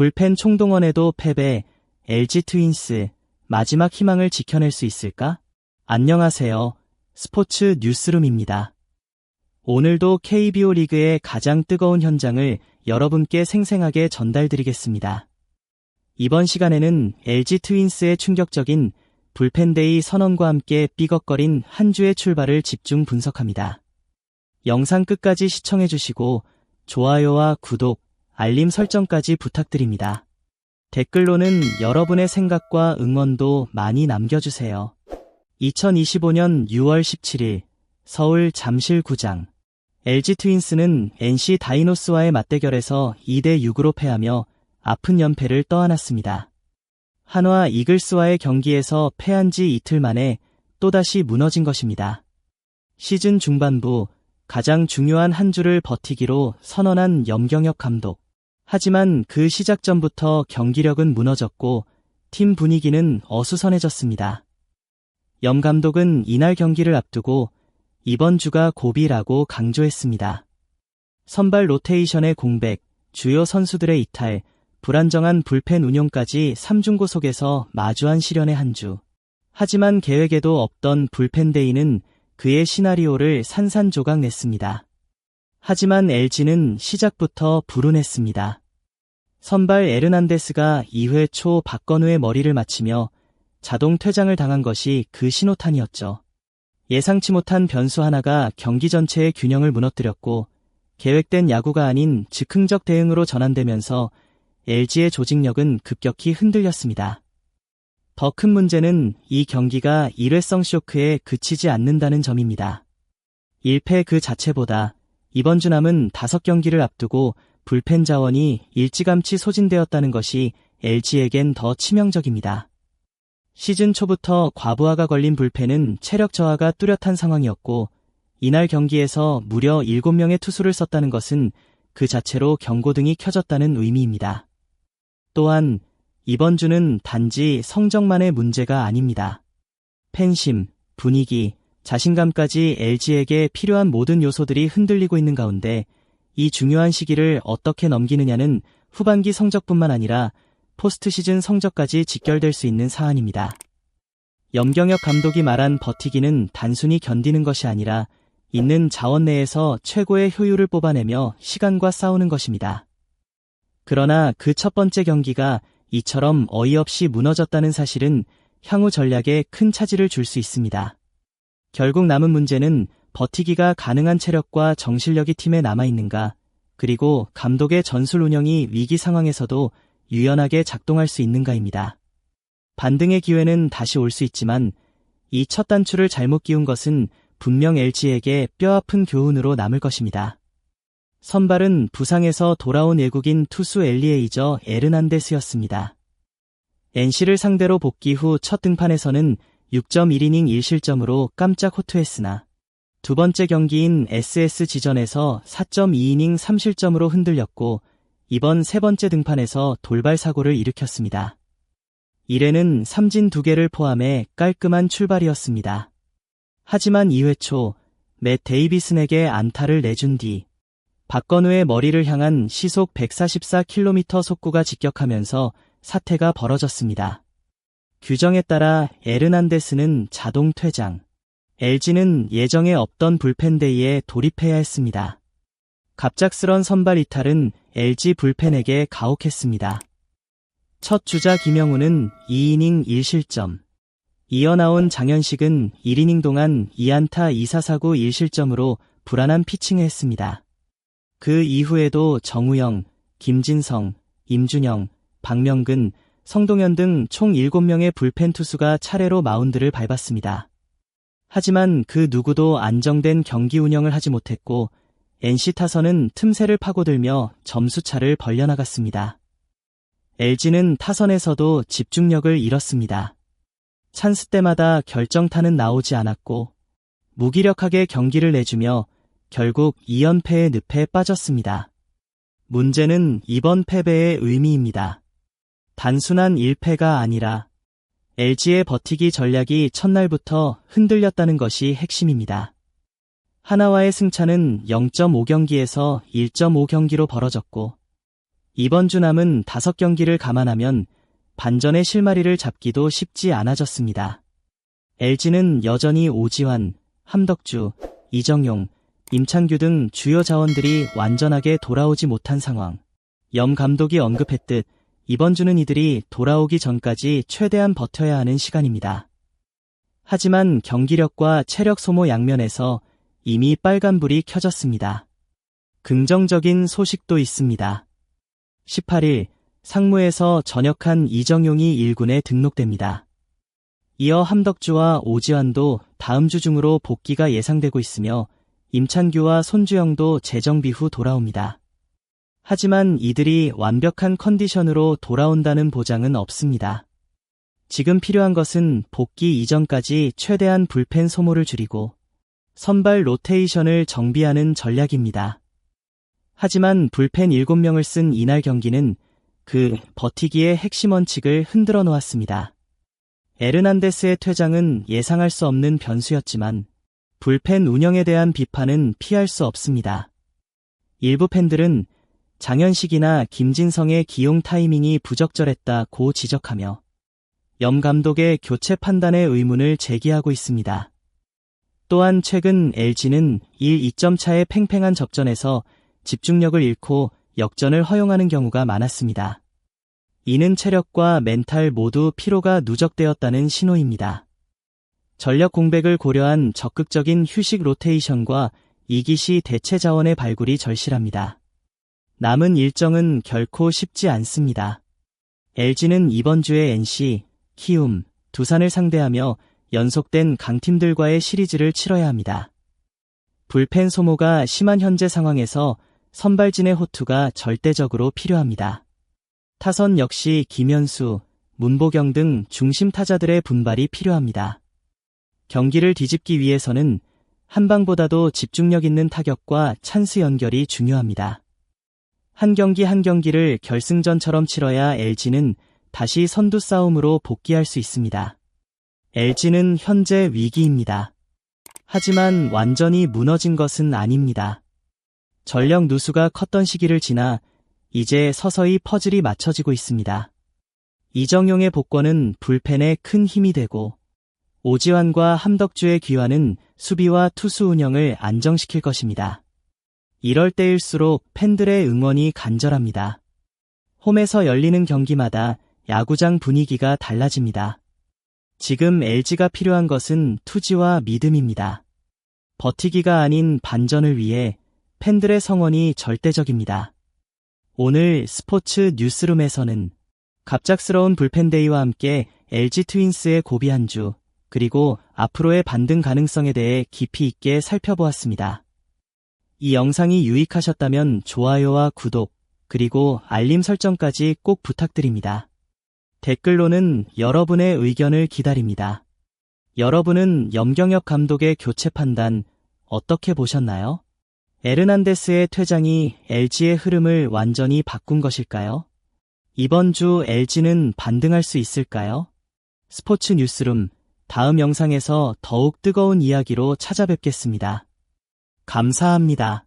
불펜 총동원에도 패배, LG 트윈스, 마지막 희망을 지켜낼 수 있을까? 안녕하세요. 스포츠 뉴스룸입니다. 오늘도 KBO 리그의 가장 뜨거운 현장을 여러분께 생생하게 전달드리겠습니다. 이번 시간에는 LG 트윈스의 충격적인 불펜데이 선언과 함께 삐걱거린 한 주의 출발을 집중 분석합니다. 영상 끝까지 시청해주시고 좋아요와 구독, 알림 설정까지 부탁드립니다. 댓글로는 여러분의 생각과 응원도 많이 남겨주세요. 2025년 6월 17일 서울 잠실구장 LG 트윈스는 NC 다이노스와의 맞대결에서 2대 6으로 패하며 아픈 연패를 떠안았습니다. 한화 이글스와의 경기에서 패한 지 이틀 만에 또다시 무너진 것입니다. 시즌 중반부 가장 중요한 한 주를 버티기로 선언한 염경엽 감독. 하지만 그 시작 전부터 경기력은 무너졌고 팀 분위기는 어수선해졌습니다. 염 감독은 이날 경기를 앞두고 이번 주가 고비라고 강조했습니다. 선발 로테이션의 공백, 주요 선수들의 이탈, 불안정한 불펜 운용까지 3중고 속에서 마주한 시련의 한 주. 하지만 계획에도 없던 불펜데이는 그의 시나리오를 산산조각 냈습니다. 하지만 LG는 시작부터 불운했습니다. 선발 에르난데스가 2회 초 박건우의 머리를 맞히며 자동 퇴장을 당한 것이 그 신호탄이었죠. 예상치 못한 변수 하나가 경기 전체의 균형을 무너뜨렸고 계획된 야구가 아닌 즉흥적 대응으로 전환되면서 LG의 조직력은 급격히 흔들렸습니다. 더 큰 문제는 이 경기가 일회성 쇼크에 그치지 않는다는 점입니다. 1패 그 자체보다 이번 주 남은 5경기를 앞두고 불펜 자원이 일찌감치 소진되었다는 것이 LG에겐 더 치명적입니다. 시즌 초부터 과부하가 걸린 불펜은 체력 저하가 뚜렷한 상황이었고 이날 경기에서 무려 7명의 투수를 썼다는 것은 그 자체로 경고등이 켜졌다는 의미입니다. 또한 이번 주는 단지 성적만의 문제가 아닙니다. 팬심, 분위기, 자신감까지 LG에게 필요한 모든 요소들이 흔들리고 있는 가운데 이 중요한 시기를 어떻게 넘기느냐는 후반기 성적뿐만 아니라 포스트 시즌 성적까지 직결될 수 있는 사안입니다. 염경엽 감독이 말한 버티기는 단순히 견디는 것이 아니라 있는 자원 내에서 최고의 효율을 뽑아내며 시간과 싸우는 것입니다. 그러나 그 첫 번째 경기가 이처럼 어이없이 무너졌다는 사실은 향후 전략에 큰 차질을 줄 수 있습니다. 결국 남은 문제는 버티기가 가능한 체력과 정실력이 팀에 남아있는가, 그리고 감독의 전술 운영이 위기 상황에서도 유연하게 작동할 수 있는가입니다. 반등의 기회는 다시 올 수 있지만 이 첫 단추를 잘못 끼운 것은 분명 LG에게 뼈아픈 교훈으로 남을 것입니다. 선발은 부상에서 돌아온 외국인 투수 엘리에 이저 에르난데스였습니다. NC를 상대로 복귀 후 첫 등판에서는 6.1이닝 1실점으로 깜짝 호투했으나 두 번째 경기인 SS 지전에서 4.2이닝 3실점으로 흔들렸고 이번 세 번째 등판에서 돌발 사고를 일으켰습니다. 1회는 삼진 2개를 포함해 깔끔한 출발이었습니다. 하지만 2회 초, 맷 데이비슨에게 안타를 내준 뒤 박건우의 머리를 향한 시속 144km 속구가 직격하면서 사태가 벌어졌습니다. 규정에 따라 에르난데스는 자동 퇴장, LG는 예정에 없던 불펜데이에 돌입해야 했습니다. 갑작스런 선발 이탈은 LG 불펜에게 가혹했습니다. 첫 주자 김영우는 2이닝 1실점. 이어 나온 장현식은 1이닝 동안 2안타 2사사구 1실점으로 불안한 피칭을 했습니다. 그 이후에도 정우영, 김진성, 임준영, 박명근, 성동현 등 총 7명의 불펜 투수가 차례로 마운드를 밟았습니다. 하지만 그 누구도 안정된 경기 운영을 하지 못했고 NC 타선은 틈새를 파고들며 점수차를 벌려나갔습니다. LG는 타선에서도 집중력을 잃었습니다. 찬스 때마다 결정타는 나오지 않았고 무기력하게 경기를 내주며 결국 2연패의 늪에 빠졌습니다. 문제는 이번 패배의 의미입니다. 단순한 1패가 아니라 LG의 버티기 전략이 첫날부터 흔들렸다는 것이 핵심입니다. 하나와의 승차는 0.5경기에서 1.5경기로 벌어졌고 이번 주 남은 5경기를 감안하면 반전의 실마리를 잡기도 쉽지 않아졌습니다. LG는 여전히 오지환, 함덕주, 이정용, 임창규 등 주요 자원들이 완전하게 돌아오지 못한 상황. 염 감독이 언급했듯 이번 주는 이들이 돌아오기 전까지 최대한 버텨야 하는 시간입니다. 하지만 경기력과 체력 소모 양면에서 이미 빨간불이 켜졌습니다. 긍정적인 소식도 있습니다. 18일 상무에서 전역한 이정용이 1군에 등록됩니다. 이어 함덕주와 오지환도 다음 주 중으로 복귀가 예상되고 있으며 임찬규와 손주영도 재정비 후 돌아옵니다. 하지만 이들이 완벽한 컨디션으로 돌아온다는 보장은 없습니다. 지금 필요한 것은 복귀 이전까지 최대한 불펜 소모를 줄이고 선발 로테이션을 정비하는 전략입니다. 하지만 불펜 7명을 쓴 이날 경기는 그 버티기의 핵심 원칙을 흔들어 놓았습니다. 에르난데스의 퇴장은 예상할 수 없는 변수였지만 불펜 운영에 대한 비판은 피할 수 없습니다. 일부 팬들은 장현식이나 김진성의 기용 타이밍이 부적절했다고 지적하며 염 감독의 교체 판단의 의문을 제기하고 있습니다. 또한 최근 LG는 1, 2점 차의 팽팽한 접전에서 집중력을 잃고 역전을 허용하는 경우가 많았습니다. 이는 체력과 멘탈 모두 피로가 누적되었다는 신호입니다. 전력 공백을 고려한 적극적인 휴식 로테이션과 이기시 대체 자원의 발굴이 절실합니다. 남은 일정은 결코 쉽지 않습니다. LG는 이번 주에 NC, 키움, 두산을 상대하며 연속된 강팀들과의 시리즈를 치러야 합니다. 불펜 소모가 심한 현재 상황에서 선발진의 호투가 절대적으로 필요합니다. 타선 역시 김현수, 문보경 등 중심 타자들의 분발이 필요합니다. 경기를 뒤집기 위해서는 한 방보다도 집중력 있는 타격과 찬스 연결이 중요합니다. 한 경기 한 경기를 결승전처럼 치러야 LG는 다시 선두 싸움으로 복귀할 수 있습니다. LG는 현재 위기입니다. 하지만 완전히 무너진 것은 아닙니다. 전력 누수가 컸던 시기를 지나 이제 서서히 퍼즐이 맞춰지고 있습니다. 이정용의 복권은 불펜에 큰 힘이 되고 오지환과 함덕주의 귀환은 수비와 투수 운영을 안정시킬 것입니다. 이럴 때일수록 팬들의 응원이 간절합니다. 홈에서 열리는 경기마다 야구장 분위기가 달라집니다. 지금 LG가 필요한 것은 투지와 믿음입니다. 버티기가 아닌 반전을 위해 팬들의 성원이 절대적입니다. 오늘 스포츠 뉴스룸에서는 갑작스러운 불펜데이와 함께 LG 트윈스의 고비 한 주, 그리고 앞으로의 반등 가능성에 대해 깊이 있게 살펴보았습니다. 이 영상이 유익하셨다면 좋아요와 구독, 그리고 알림 설정까지 꼭 부탁드립니다. 댓글로는 여러분의 의견을 기다립니다. 여러분은 염경엽 감독의 교체 판단 어떻게 보셨나요? 에르난데스의 퇴장이 LG의 흐름을 완전히 바꾼 것일까요? 이번 주 LG는 반등할 수 있을까요? 스포츠 뉴스룸 다음 영상에서 더욱 뜨거운 이야기로 찾아뵙겠습니다. 감사합니다.